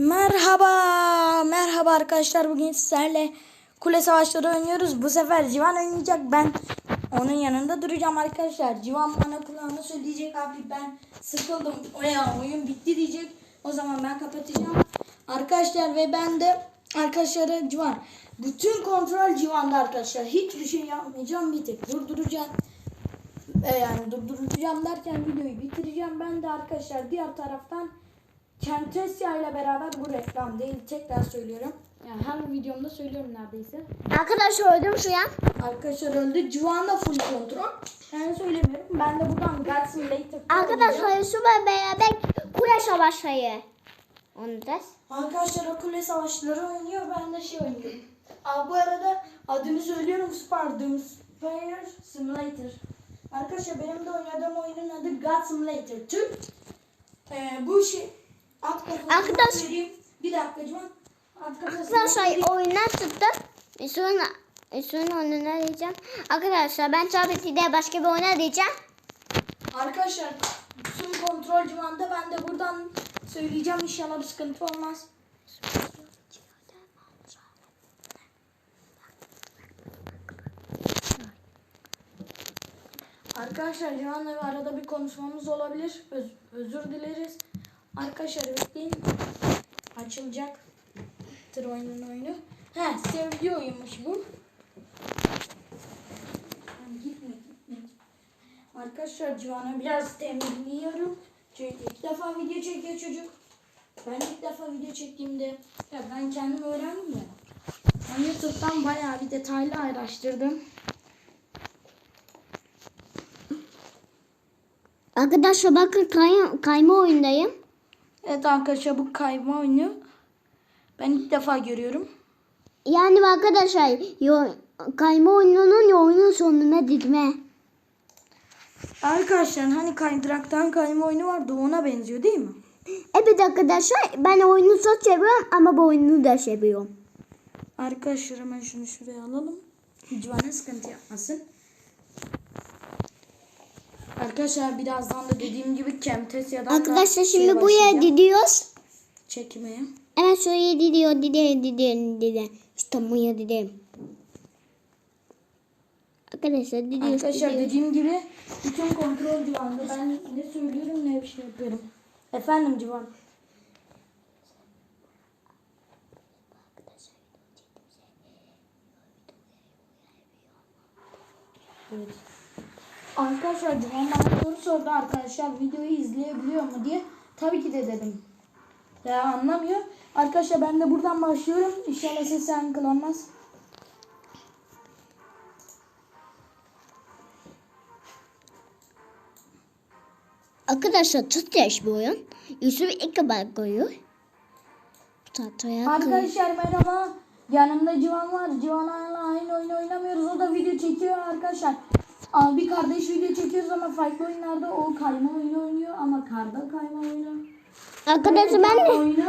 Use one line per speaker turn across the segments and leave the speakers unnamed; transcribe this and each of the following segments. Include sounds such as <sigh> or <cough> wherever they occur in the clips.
Merhaba, merhaba arkadaşlar. Bugün sizlerle kule savaşları oynuyoruz. Bu sefer Civan oynayacak. Ben onun yanında duracağım arkadaşlar. Civan bana kulağına söyleyecek abi ben sıkıldım. Oya oyun bitti diyecek. O zaman ben kapatacağım. Arkadaşlar ve ben de arkadaşlara Civan. Bütün kontrol Civan'da arkadaşlar. Hiçbir şey yapmayacağım. Bir tek durduracağım. E, yani durduracağım derken videoyu bitireceğim. Ben de arkadaşlar diğer taraftan Camtasia ile beraber bu reklam değil tekrar söylüyorum. Yani her videomda söylüyorum neredeyse.
Arkadaşlar öldüm şu an.
Arkadaşlar öldü. Civan'da full kontrol. Yani söylemiyorum. Ben de buradan God Simulator
Arkadaşlar Yusuf'la beraber kule savaşları. Onu da.
Arkadaşlar o kule savaşları oynuyor. Ben de şey oynuyorum. Aa, bu arada adını söylüyorum. Spardum. Spire Simulator. Arkadaşlar benim de oynadığım oyunun adı God Simulator 2. Ee, bu şey alt kafasını
Arkadaş-
vereyim. Bir dakika Civan. Alt kafasını
Arkadaşlar
vereyim.
oyundan tuttum. Yusuf'un Yusuf'un oyununu arayacağım. Arkadaşlar ben tabii başka bir oyun arayacağım.
Arkadaşlar tüm kontrol civanda ben de buradan söyleyeceğim inşallah bir sıkıntı olmaz. Arkadaşlar Civan'la bir arada bir konuşmamız olabilir. Öz- özür dileriz. Arkadaşlar bekleyin. Açılacak. Tır oyunun oyunu. He sevdiği oyunmuş bu. Gitme gitme. Arkadaşlar Civan'a biraz temizliyorum. Çünkü ilk defa video çekiyor çocuk. Ben ilk defa video çektiğimde ya ben kendim öğrendim ya. Ben YouTube'dan bayağı bir detaylı araştırdım.
Arkadaşlar bakın kay kayma oyundayım.
Evet arkadaşlar bu kayma oyunu. Ben ilk defa görüyorum.
Yani arkadaşlar yo, kayma oyununun oyunun sonuna dikme.
Arkadaşlar hani kaydıraktan kayma oyunu vardı ona benziyor değil mi?
Evet arkadaşlar ben oyunu çok seviyorum ama bu oyunu da seviyorum.
Arkadaşlar hemen şunu şuraya alalım. Civan'a sıkıntı yapmasın. Arkadaşlar birazdan da dediğim gibi Camtasia'dan da
Arkadaşlar şimdi buraya
başlayacağım.
gidiyoruz.
çekmeye.
Evet şuraya gidiyor, gidiyor, gidiyor, gidiyor. İşte buraya gidiyor. Arkadaşlar gidiyoruz,
Arkadaşlar
gidiyoruz.
dediğim gibi bütün kontrol Civan'da. Ben ne söylüyorum ne bir şey yapıyorum. Efendim Civan. Evet. Arkadaşlar Civan bana soru sordu arkadaşlar videoyu izleyebiliyor mu diye. Tabii ki de dedim. Ya anlamıyor. Arkadaşlar ben de buradan başlıyorum. İnşallah ses yankılanmaz.
Arkadaşlar çok yaş bu oyun. Yusuf ilk. Tatlıya koyuyor.
Arkadaşlar merhaba. Yanımda Civan var. Civan'la aynı oyun oynamıyoruz. O da video çekiyor arkadaşlar. Abi kardeş video çekiyoruz ama farklı oyunlarda o kayma oyunu oynuyor ama karda kayma oyunu.
Arkadaşlar ben de
oyunu.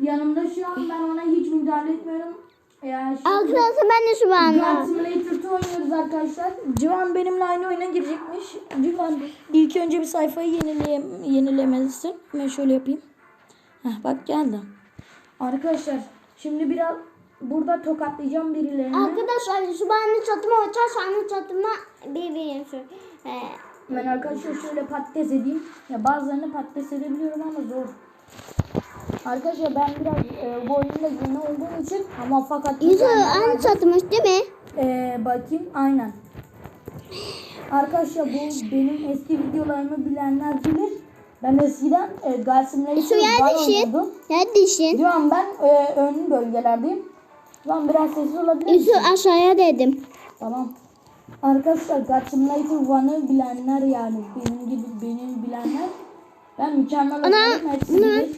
Yanımda şu an ben ona hiç müdahale etmiyorum. Ya şimdi
Arkadaşlar ben de şu
God
anda.
Simulator 2 oynuyoruz arkadaşlar. Civan benimle aynı oyuna girecekmiş. Civan ilk önce bir sayfayı yenileye, yenilemelisin. Ben şöyle yapayım. Heh, bak geldi. Arkadaşlar şimdi biraz burada tokatlayacağım birilerini.
Arkadaşlar Yusuf anne çatıma uçar anne çatıma bir bir şu. Ee,
Ben arkadaşlar şöyle patates edeyim. Ya bazılarını patates edebiliyorum ama zor. Arkadaşlar ben biraz e, bu oyunda yeni olduğum için ama fakat
Yusuf anne çatımış değil mi?
Ee, bakayım aynen. Arkadaşlar bu benim eski videolarımı bilenler bilir. Ben eskiden e, Galsim'le
Yusuf neredesin? Neredesin?
Şu an ben e, ön bölgelerdeyim. Şu an biraz sessiz olabilir misin?
Yusuf aşağıya dedim.
Tamam. Arkadaşlar God Simulator 1'ı bilenler yani benim gibi benim bilenler ben mükemmel
Ana,
hepsini.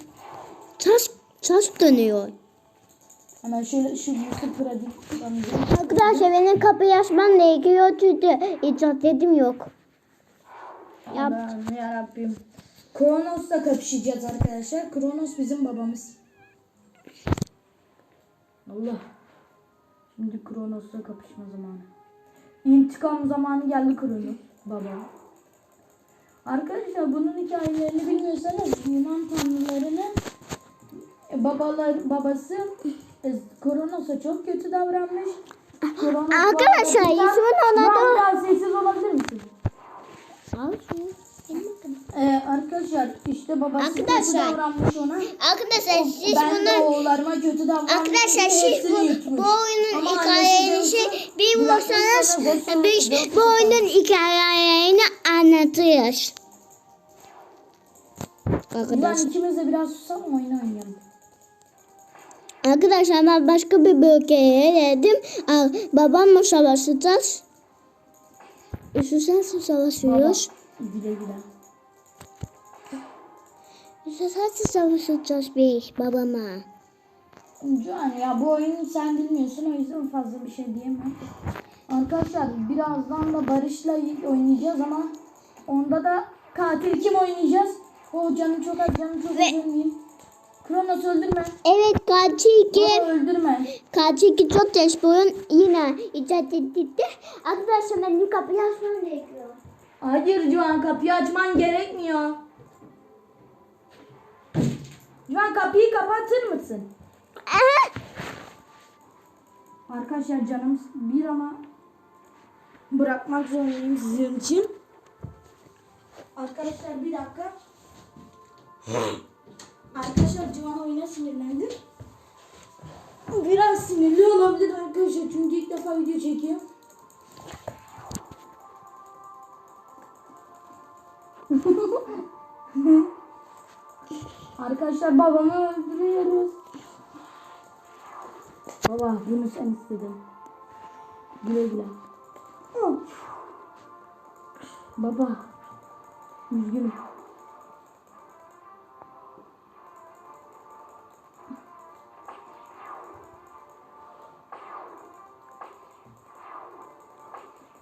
Taş, taş dönüyor.
Hemen şöyle şu Yusuf Pradik
Arkadaşlar benim kapıyı açmam gerekiyor çünkü internetim yok. Yap.
Allah'ım yarabbim. Kronos'la kapışacağız arkadaşlar. Kronos bizim babamız. Allah. Şimdi Kronos'la kapışma zamanı. İntikam zamanı geldi Kronos. Baba. Arkadaşlar bunun hikayelerini bilmiyorsanız Yunan tanrılarını babalar babası e, Kronos'a çok kötü davranmış. Kronos
Arkadaşlar, Yusuf'un ona da-
biraz sessiz olabilir misin?
Al şunu. Benim bakın.
Ee, arkadaşlar işte babası kötü
Arkadaşlar,
davranmış ona.
Arkadaşlar siz
ben de
bunu
oğullarıma kötü davranmış.
Arkadaşlar siz bu,
yutmuş.
bu oyunun
annesi diyorsa,
bir bulursanız biz bu oyunun hikayelerini anlatıyoruz. Arkadaşlar.
ikimiz de biraz susalım oyunu oynayalım.
Arkadaşlar ben başka bir bölgeye geldim. Babamla savaşacağız. Sensin savaşıyoruz.
Güle güle.
Yusuf sensin savaşacağız biz babama.
Can ya bu oyunu sen bilmiyorsun o yüzden fazla bir şey diyemem. Arkadaşlar birazdan da Barış'la oynayacağız ama onda da katil kim oynayacağız? O canım çok az canım çok
Ve-
üzülmeyeyim. Kronos öldürme.
Evet iki.
Aa, öldürme.
Kaçı iki çok geç bu oyun yine icat edildi. Arkadaşlar benim kapıyı açmam gerekiyor.
Hayır Cuan kapıyı açman gerekmiyor. Cuan kapıyı kapatır mısın? Arkadaşlar canım bir ama bırakmak zorundayım sizin için. Arkadaşlar bir dakika. Arkadaşlar Civan oyuna sinirlendi. Biraz sinirli olabilir arkadaşlar çünkü ilk defa video çekiyor. <laughs> arkadaşlar babamı öldürüyoruz. Baba bunu sen istedin. Güle güle. Of. Baba. Üzgünüm.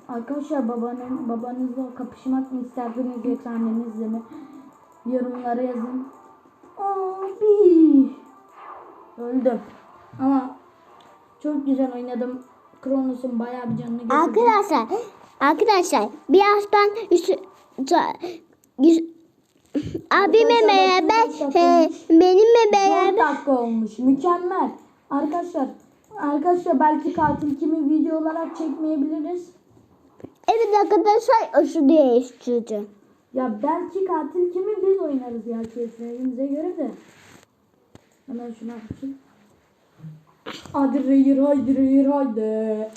Arkadaşlar babanın babanızla kapışmak mı isterdiniz annenizle mi? Yorumlara yazın. Abi. Öldüm. Ama çok güzel oynadım. Kronos'un bayağı bir canını getirdim.
Arkadaşlar, arkadaşlar Yusuf, abimle
Arkadaşlar,
beraber, e, benimle
4
beraber
dakika olmuş. Mükemmel. Arkadaşlar Arkadaşlar belki katil kimi video olarak çekmeyebiliriz.
Evet arkadaşlar aşı değiştirdi.
Ya belki katil kimi biz oynarız ya kesinliğimize göre de. Hemen şunu açayım. Hadi reyir haydi reyir haydi.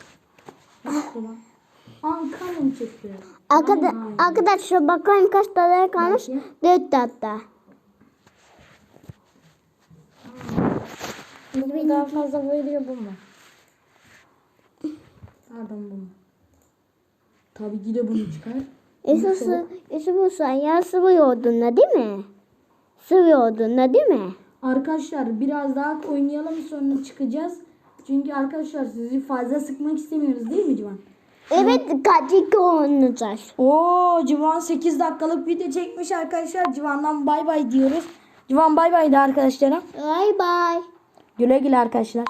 Ankara'm çıktı.
Arkada, arkadaşlar bakayım kaç tane kalmış?
Bakayım.
4 hatta.
Bu daha fazla veriyor bu mu? Pardon bu mu? Tabii ki de bunu çıkar.
Yusuf, Yusuf sen sıvı yoğurdunla değil mi? Sıvı yoğurdunla değil mi?
Arkadaşlar biraz daha oynayalım sonra çıkacağız. Çünkü arkadaşlar sizi fazla sıkmak istemiyoruz değil mi Civan?
Evet kaç iki oynayacağız.
Oo Civan 8 dakikalık video çekmiş arkadaşlar. Civan'dan bay bay diyoruz. Civan bay bay de arkadaşlara.
Bye bye.
Güle güle arkadaşlar.